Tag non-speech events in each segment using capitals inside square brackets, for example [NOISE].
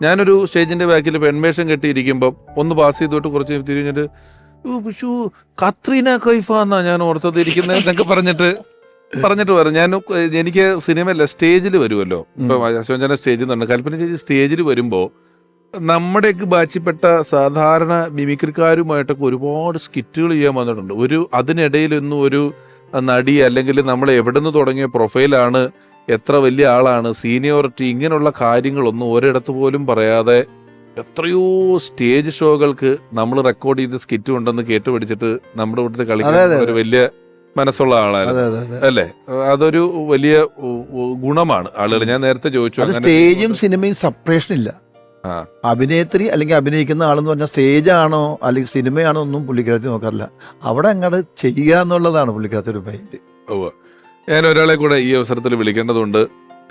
ഞാനൊരു സ്റ്റേജിന്റെ ബാക്കിൽ പെൺവേഷം കെട്ടിയിരിക്കുമ്പോൾ ഒന്ന് പാസ് ചെയ്തോട്ട് കുറച്ച് തിരിഞ്ഞിട്ട് "ഓ, പക്ഷൂ കത്രീന കൈഫ എന്നാ ഞാൻ ഓർത്തത് ഇരിക്കുന്നത് എന്നൊക്കെ പറഞ്ഞിട്ട് പറഞ്ഞിട്ട് പറഞ്ഞു ഞാൻ എനിക്ക് സിനിമയല്ല സ്റ്റേജിൽ വരുമല്ലോ. ഇപ്പൊ അശോചന സ്റ്റേജിൽ നിന്നുണ്ട് കൽപ്പന ചേച്ചി സ്റ്റേജിൽ വരുമ്പോൾ നമ്മുടെയൊക്കെ ബാച്ചിപ്പെട്ട സാധാരണ മിമിക്രിക്കാരുമായിട്ടൊക്കെ ഒരുപാട് സ്കിറ്റുകൾ ചെയ്യാൻ വന്നിട്ടുണ്ട്. ഒരു അതിനിടയിലൊന്നും ഒരു നടി അല്ലെങ്കിൽ നമ്മൾ എവിടെ നിന്ന് തുടങ്ങിയ പ്രൊഫൈലാണ് എത്ര വലിയ ആളാണ് സീനിയോറിറ്റി ഇങ്ങനെയുള്ള കാര്യങ്ങളൊന്നും ഒരിടത്ത് പോലും പറയാതെ എത്രയോ സ്റ്റേജ് ഷോകൾക്ക് നമ്മൾ റെക്കോർഡ് ചെയ്ത് സ്കിറ്റ് ഉണ്ടെന്ന് കേട്ടുപിടിച്ചിട്ട് നമ്മുടെ ഇവിടുത്തെ കളിക്കുന്ന. ഒരു വലിയ മനസ്സുള്ള ആളായിരുന്നു. അല്ലേ? അതൊരു വലിയ ഗുണമാണ് ആളുകൾ ഞാൻ നേരത്തെ ചോദിച്ചു സ്റ്റേജും സിനിമയും സെപ്പറേഷൻ ഇല്ല. അഭിനേത്രി അല്ലെങ്കിൽ അഭിനയിക്കുന്ന ആളെന്ന് പറഞ്ഞാൽ സ്റ്റേജാണോ അല്ലെങ്കിൽ സിനിമയാണോ ഒന്നും പുള്ളിക്കാരത്തി നോക്കാറില്ല. അവിടെ അങ്ങോട്ട് ചെയ്യുക എന്നുള്ളതാണ് പുള്ളിക്കാരത്തി ഒരു ഉവ്വ്. ഞാൻ ഒരാളെ കൂടെ ഈ അവസരത്തിൽ വിളിക്കേണ്ടതുണ്ട്.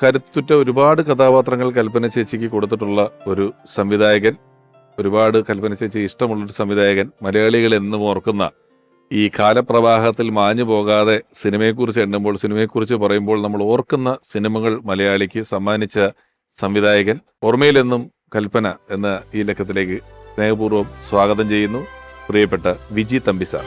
കരുത്തുറ്റ ഒരുപാട് കഥാപാത്രങ്ങൾ കൽപ്പന ചേച്ചിക്ക് കൊടുത്തിട്ടുള്ള ഒരു സംവിധായകൻ ഒരുപാട് കൽപ്പന ചേച്ചി ഇഷ്ടമുള്ളൊരു സംവിധായകൻ മലയാളികൾ എന്നും ഓർക്കുന്ന ഈ കാലപ്രവാഹത്തിൽ മാഞ്ഞു പോകാതെ സിനിമയെക്കുറിച്ച് എണ്ണുമ്പോൾ സിനിമയെക്കുറിച്ച് പറയുമ്പോൾ നമ്മൾ ഓർക്കുന്ന സിനിമകൾ മലയാളിക്ക് സമ്മാനിച്ച സംവിധായകൻ ഓർമ്മയിലെന്നും കൽപ്പന എന്ന ഈ ലക്കത്തിലേക്ക് സ്നേഹപൂർവം സ്വാഗതം ചെയ്യുന്നു. പ്രിയപ്പെട്ട വിജി തമ്പിസാർ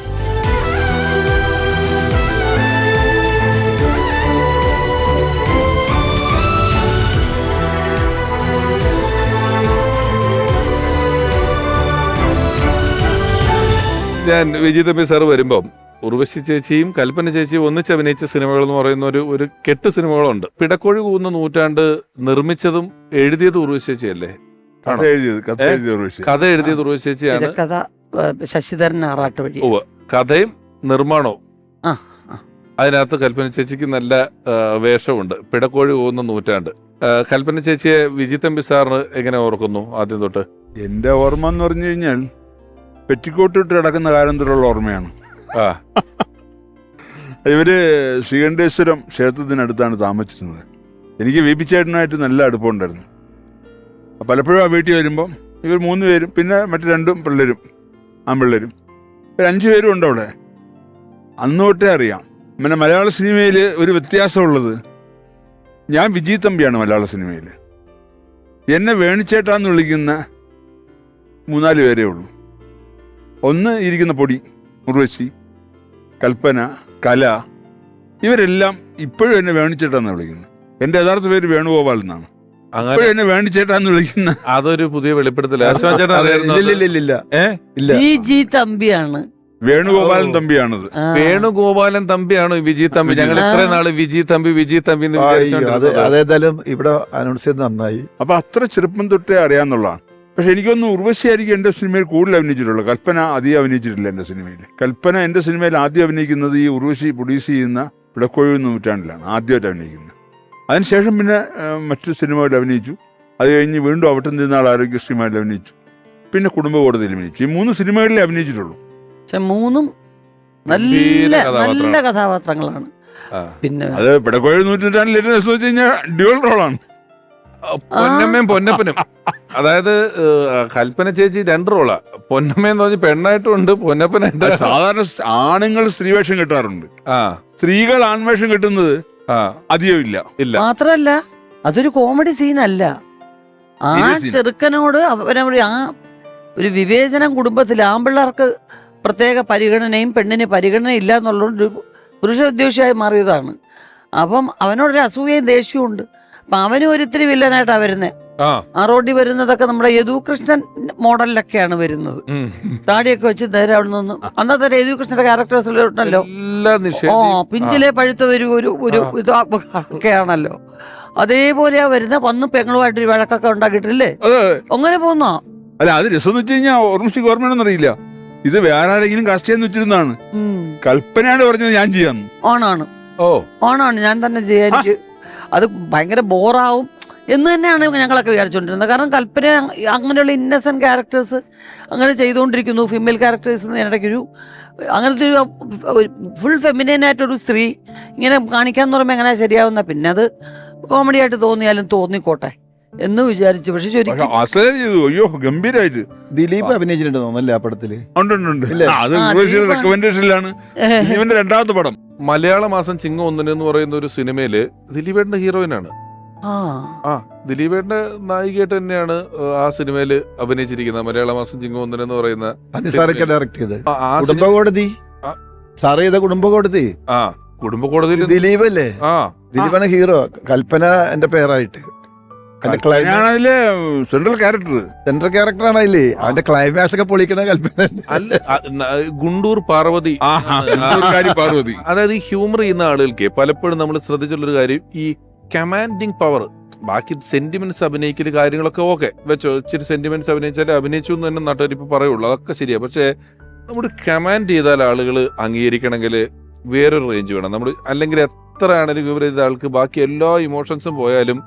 ഞാൻ വിജയ് തമ്പി സാർ വരുമ്പം ഉർവശി ചേച്ചിയും കൽപ്പന ചേച്ചിയും ഒന്നിച്ച് അഭിനയിച്ച സിനിമകൾ എന്ന് പറയുന്ന ഒരു ഒരു കെട്ട് സിനിമകളുണ്ട്. പിടക്കോഴി കൂന്ന നൂറ്റാണ്ട് നിർമ്മിച്ചതും എഴുതിയത് ഉർവശി ചേച്ചിയല്ലേ? കഥ എഴുതിയത് കഥ എഴുതിയത് ഉർവശി. കഥ എഴുതിയത് ഉർവശി ചേച്ചിയാണ്. ഏ, ശശിധരൻ ആറാട്ട് വഴി. ഉവ്വ്. കഥയും നിർമ്മാണവും. ആ. അതിനകത്ത് കൽപ്പന ചേച്ചിക്ക് നല്ല വേഷമുണ്ട്. പിടക്കോഴി പോകുന്ന നൂറ്റാണ്ട്. കൽപ്പന ചേച്ചിയെ വിജിത്തമ്പി സാറിന് എങ്ങനെ ഓർക്കുന്നു ആദ്യം തൊട്ട്? എന്റെ ഓർമ്മ എന്ന് പറഞ്ഞു കഴിഞ്ഞാൽ പെറ്റിക്കോട്ട് ഇട്ട് കിടക്കുന്ന കാലം തൊട്ടുള്ള ഓർമ്മയാണ്. ആ. ഇവർ ശ്രീകണ്ഠേശ്വരം ക്ഷേത്രത്തിനടുത്താണ് താമസിച്ചിരുന്നത്. എനിക്ക് വി പി ചേട്ടനായിട്ട് നല്ല അടുപ്പമുണ്ടായിരുന്നു. പലപ്പോഴും ആ വീട്ടിൽ വരുമ്പം ഇവർ മൂന്ന് പേരും പിന്നെ മറ്റു രണ്ടും പിള്ളേരും ആൺപിള്ളേരും. ഒരു അഞ്ചു പേരും ഉണ്ട് അവിടെ. അന്ന് തൊട്ടേ അറിയാം. പിന്നെ മലയാള സിനിമയിൽ ഒരു വ്യത്യാസമുള്ളത്. ഞാൻ വിജയ് തമ്പിയാണ് മലയാള സിനിമയിൽ എന്നെ വേണിച്ചേട്ടാന്ന് വിളിക്കുന്ന മൂന്നാൽ പേരേ ഉള്ളൂ. ഒന്ന് ഇരിക്കുന്ന പൊടി ഉർവശി കൽപ്പന കല ഇവരെല്ലാം ഇപ്പോഴും എന്നെ വേണിച്ചേട്ടാന്ന് വിളിക്കുന്നത്. എന്റെ യഥാർത്ഥ പേര് വേണുഗോപാൽ എന്നാണ്. ഇപ്പോഴും എന്നെ വേണിച്ചേട്ടാന്ന് വിളിക്കുന്ന അതൊരു പുതിയ ഈ തമ്പിയാണ്. വേണുഗോപാലൻ. തമ്പിയാണത്. വേണുഗോപാലൻ തമ്പിയാണോ വിജി തമ്പി? ഞങ്ങൾ ഇത്ര ഇത്രയും നാൾ വിജി തമ്പി വിജി തമ്പി അതേതായാലും ഇവിടെ അനൗൺസ് ചെയ്ത് നന്നായി. അപ്പൊ അത്ര ചെറുപ്പം തൊട്ടേ അറിയാന്നുള്ളതാണ്. പക്ഷെ എനിക്കൊന്ന് ഉർവശിയായിരിക്കും എന്റെ സിനിമയിൽ കൂടുതൽ അഭിനയിച്ചിട്ടുള്ളൂ കൽപ്പന അധികം അഭിനയിച്ചിട്ടില്ല എന്റെ സിനിമയിൽ. കൽപ്പന എന്റെ സിനിമയിൽ ആദ്യം അഭിനയിക്കുന്നത് ഈ ഉർവശി പ്രൊഡ്യൂസ് ചെയ്യുന്ന പിടക്കോഴി നൂറ്റാണ്ടിലാണ് ആദ്യമായിട്ട് അഭിനയിക്കുന്നത്. അതിനുശേഷം പിന്നെ മറ്റു സിനിമകളിൽ അഭിനയിച്ചു. അത് കഴിഞ്ഞ് വീണ്ടും അവിട്ടം തിരുനാൾ ആരോഗ്യശ്രീമാരിൽ അഭിനയിച്ചു. പിന്നെ കുടുംബ കോടതിയിൽ അഭിനയിച്ചു. ഈ മൂന്ന് സിനിമകളിലേ അഭിനയിച്ചിട്ടുള്ളൂ. പക്ഷെ മൂന്നും നല്ല നല്ല കഥാപാത്രങ്ങളാണ്. പിന്നെ അത് പിടക്കോഴി വെച്ച് കഴിഞ്ഞാൽ ഡ്യുവൽ റോളാണ്. പൊന്നമ്മയും പൊന്നപ്പനും. [LAUGHS] അതായത് കൽപ്പന ചേച്ചി രണ്ട് റോളാ. പൊന്നമ്മയെന്ന് പറഞ്ഞ് പെണ്ണായിട്ടും ഉണ്ട് പൊന്നപ്പനായിട്ട് സാധാരണ ആണുങ്ങൾ സ്ത്രീവേഷം കിട്ടാറുണ്ട്. ആ. സ്ത്രീകൾ ആൺവേഷം കിട്ടുന്നത് ആ. അധികം ഇല്ല. മാത്രല്ല അതൊരു കോമഡി സീനല്ല. ആ Serious scene. ചെറുക്കനോട് അവനവർ ആ ഒരു വിവേചനം കുടുംബത്തിൽ ആമ്പിള്ളേർക്ക് പ്രത്യേക പരിഗണനയും പെണ്ണിന് പരിഗണന ഇല്ല എന്നുള്ളതുകൊണ്ട് ഒരു പുരുഷ ഉദ്ദേശിയായി മാറിയതാണ്. അപ്പം അവനോടൊരു അസൂയയും ദേഷ്യവും ഉണ്ട് അപ്പം അവനും ഒരിത്തിരി വില്ലനായിട്ടാണ് വരുന്നത് ആ. റോഡിൽ വരുന്നതൊക്കെ നമ്മുടെ യദുകൃഷ്ണൻ മോഡലിലൊക്കെയാണ് വരുന്നത്. താടിയൊക്കെ വെച്ച് നേരെ അവിടെ നിന്ന് അന്നത്തെ യദുകൃഷ്ണന്റെ ക്യാരക്ടേഴ്സിലുണ്ടല്ലോ ഉണ്ടല്ലോ ഓ പിഞ്ചിലെ പഴുത്തത് ഒരു ഒരു ഒരു ആ. ഇത് ഒക്കെയാണല്ലോ. അതേപോലെയാ വരുന്ന. വന്ന് പെങ്ങളുമായിട്ട് ഒരു വഴക്കൊക്കെ ഉണ്ടാക്കിയിട്ടില്ലേ? അങ്ങനെ പോന്നോ അല്ല അത് രസം വെച്ച് കഴിഞ്ഞാൽ ഓർമ്മശിക്ക് ഓർമ്മയാണെന്നറിയില്ല ഇത് വേറെ ആരെങ്കിലും കാസ്റ്റ് ചെയ്യാന്ന് വെച്ചിരുന്നാണ് കൽപ്പനയാണ് പറഞ്ഞത് ഞാൻ ചെയ്യാൻ ഓണാണ്. ഓ. ഓണാണ്. ഞാൻ തന്നെ ചെയ്യാൻ അത് ഭയങ്കര ബോറാവും എന്ന് തന്നെയാണ് ഞങ്ങളൊക്കെ വിചാരിച്ചുകൊണ്ടിരുന്നത് കാരണം കൽപ്പന അങ്ങനെയുള്ള ഇന്നസെന്റ് ക്യാരക്ടേഴ്സ് അങ്ങനെ ചെയ്തുകൊണ്ടിരിക്കുന്നു. ഫീമെയിൽ ക്യാരക്ടേഴ്സ് എന്ന് ഇടയ്ക്കൊരു അങ്ങനത്തെ ഒരു ഫുൾ ഫെമിനൈനായിട്ടൊരു സ്ത്രീ ഇങ്ങനെ കാണിക്കാൻ പറയുമ്പോൾ എങ്ങനെ ശരിയാവുന്ന? പിന്നെ അത് കോമഡി ആയിട്ട് തോന്നിയാലും തോന്നിക്കോട്ടെ എന്ന് വിചാരിച്ചു. പക്ഷെ ശരിക്കും ചെയ്തു. അയ്യോ ഗംഭീരായിട്ട്. ദിലീപ് അഭിനയിച്ചിട്ടുണ്ട് തോന്നല്ലേ ആ പടത്തിൽ? റെക്കമെൻഡേഷനിലാണ് രണ്ടാമത്തെ പടം. മലയാള മാസം ചിങ്ങം ഒന്നിന് എന്ന് പറയുന്ന ഒരു സിനിമയിൽ ദിലീപേട്ടന്റെ ഹീറോയിനാണ് ആ. ആ ദിലീപേട്ടന്റെ നായികയായിട്ട് തന്നെയാണ് ആ സിനിമയിൽ അഭിനയിച്ചിരിക്കുന്നത്. മലയാള മാസം ചിങ്ങോന്തൻ എന്ന് പറയുന്ന അത് സാറൊക്കെ ഡയറക്ട് ചെയ്ത്. ആ, ആ കുടുംബ കോടതി. സാറ് ചെയ്ത കുടുംബ കോടതി. ആ കുടുംബ ദിലീപ് അല്ലേ ആ. ദിലീപാണ് ഹീറോ. കൽപ്പന എന്റെ പേരായിട്ട്. അതിലെ സെൻട്രൽ ക്യാരക്ടർ സെൻട്രൽ ക്യാരക്ടർ ആണല്ലേ അവന്റെ ക്ലൈമാക്സ് ഒക്കെ പൊളിക്കണ കൽപ്പന അല്ല ഗുണ്ടൂർ പാർവതി. പാർവതി. അതായത് ഈ ഹ്യൂമർ ചെയ്യുന്ന ആളുകൾക്ക് പലപ്പോഴും നമ്മൾ ശ്രദ്ധിച്ചുള്ളൊരു കാര്യം ഈ കമാൻഡിങ് പവർ ബാക്കി സെന്റിമെന്റ്സ് അഭിനയിക്കൽ കാര്യങ്ങളൊക്കെ ഓക്കെ വെച്ചോ ഇച്ചിരി സെന്റിമെന്റ്സ് അഭിനയിച്ചാൽ അഭിനയിച്ചു എന്ന് തന്നെ നാട്ടുകാർ പറയുള്ളൂ. അതൊക്കെ ശരിയാ. പക്ഷേ നമ്മൾ കമാൻഡ് ചെയ്താൽ ആളുകൾ അംഗീകരിക്കണമെങ്കിൽ വേറൊരു റേഞ്ച് വേണം. നമ്മൾ അല്ലെങ്കിൽ എത്ര ആണെങ്കിലും വിവരം ചെയ്ത ആൾക്ക് ബാക്കി എല്ലാ ഇമോഷൻസും പോയാലും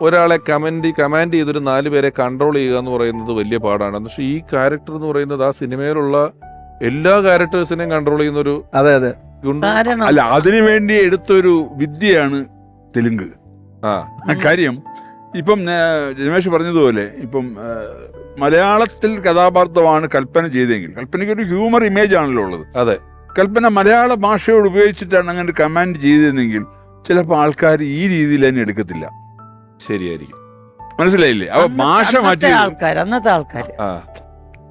ഒരാളെ കമൻഡ് കമാൻഡ് ചെയ്തൊരു നാല് പേരെ കൺട്രോൾ ചെയ്യുക എന്ന് പറയുന്നത് വലിയ പാടാണ്. പക്ഷേ ഈ ക്യാരക്ടർ എന്ന് പറയുന്നത് ആ സിനിമയിലുള്ള എല്ലാ ക്യാരക്ടേഴ്സിനെയും കൺട്രോൾ ചെയ്യുന്ന ഒരു അതെ. അതെ കാരണം അല്ല അതിനു വേണ്ടി എടുത്തൊരു വിദ്യയാണ് തെലുങ്ക്. കാര്യം ഇപ്പം രമേശ് പറഞ്ഞതുപോലെ ഇപ്പം മലയാളത്തിൽ കഥാപാത്രമാണ് കൽപ്പന ചെയ്തെങ്കിൽ കൽപ്പനയ്ക്ക് ഒരു ഹ്യൂമർ ഇമേജ് ആണല്ലോ ഉള്ളത്. അതെ. കൽപ്പന മലയാള ഭാഷയോട് ഉപയോഗിച്ചിട്ടാണ് അങ്ങനെ ഒരു കമാൻഡ് ചെയ്തിരുന്നെങ്കിൽ ചിലപ്പോൾ ആൾക്കാർ ഈ രീതിയിൽ തന്നെ എടുക്കത്തില്ല. ശരിയായിരിക്കും. മനസ്സിലായില്ലേ? അപ്പൊ ഭാഷ മാറ്റി ആൾക്കാർ അന്നത്തെ ആൾക്കാർ ആ.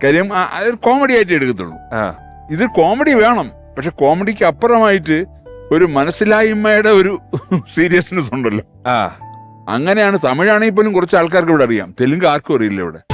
കാര്യം കോമഡി ആയിട്ട് എടുക്കത്തുള്ളൂ. ആ. ഇത് കോമഡി വേണം. പക്ഷെ കോമഡിക്ക് അപ്പുറമായിട്ട് ഒരു മനസ്സിലായ്മയുടെ ഒരു സീരിയസ്നെസ് ഉണ്ടല്ലോ. ആ. അങ്ങനെയാണ് തമിഴാണെങ്കിൽ പോലും കുറച്ച് ആൾക്കാർക്ക് ഇവിടെ അറിയാം. തെലുങ്ക് ആർക്കും അറിയില്ല ഇവിടെ.